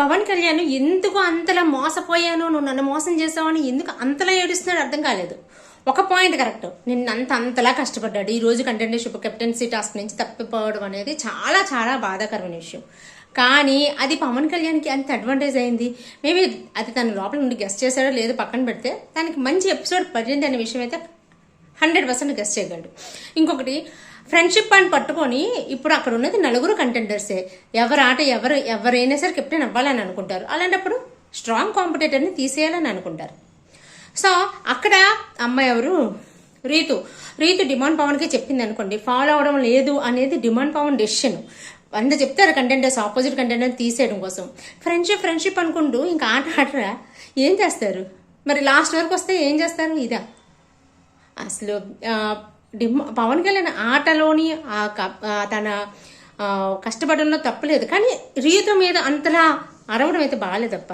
పవన్ కళ్యాణ్ ఎందుకు అంతలా మోసపోయాను? నువ్వు నన్ను మోసం చేసావని ఎందుకు అంతలా ఏడుస్తున్నాడు అర్థం కాలేదు. ఒక పాయింట్ కరెక్ట్ నిన్న అంత అంతలా కష్టపడ్డాడు. ఈ రోజు కంటెంటర్షిప్ కెప్టెన్సీ టాస్క్ నుంచి తప్పిపోవడం అనేది చాలా చాలా బాధాకరమైన విషయం. కానీ అది పవన్ కళ్యాణ్కి అంత అడ్వాంటేజ్ అయింది. మేబీ అది తన లోపల నుండి గెస్ట్ చేశాడో లేదో పక్కన పెడితే దానికి మంచి ఎపిసోడ్ పడింది అనే విషయం అయితే హండ్రెడ్ పర్సెంట్ గెస్ట్ చేయగలడు. ఇంకొకటి ఫ్రెండ్షిప్ అని పట్టుకొని ఇప్పుడు అక్కడ ఉన్నది నలుగురు కంటెండర్సే. ఎవరు ఆట ఎవరు ఎవరైనా సరే కెప్టెన్ అవ్వాలని అనుకుంటారు. అలాంటప్పుడు స్ట్రాంగ్ కాంపిటేటర్ని తీసేయాలని అనుకుంటారు. సో అక్కడ అమ్మాయి ఎవరు? రీతు. రీతు డిమాండ్ పవన్కి చెప్పింది అనుకోండి ఫాలో అవడం లేదు అనేది డిమాండ్ పవన్ డెసిషన్. వంద చెప్తారు కంటెంటర్స్ ఆపోజిట్ కంటెంటర్ తీసేయడం కోసం. ఫ్రెండ్షిప్ ఫ్రెండ్షిప్ అనుకుంటూ ఇంకా ఆట ఆడరా? ఏం చేస్తారు? మరి లాస్ట్ వరకు వస్తే ఏం చేస్తారు? ఇదా. అసలు డిమ్ పవన్ కళ్యాణ్ ఆటలోని ఆ తన కష్టపడంలో తప్పలేదు. కానీ రీతు మీద అంతలా అరవడం అయితే బాగాలేదప్ప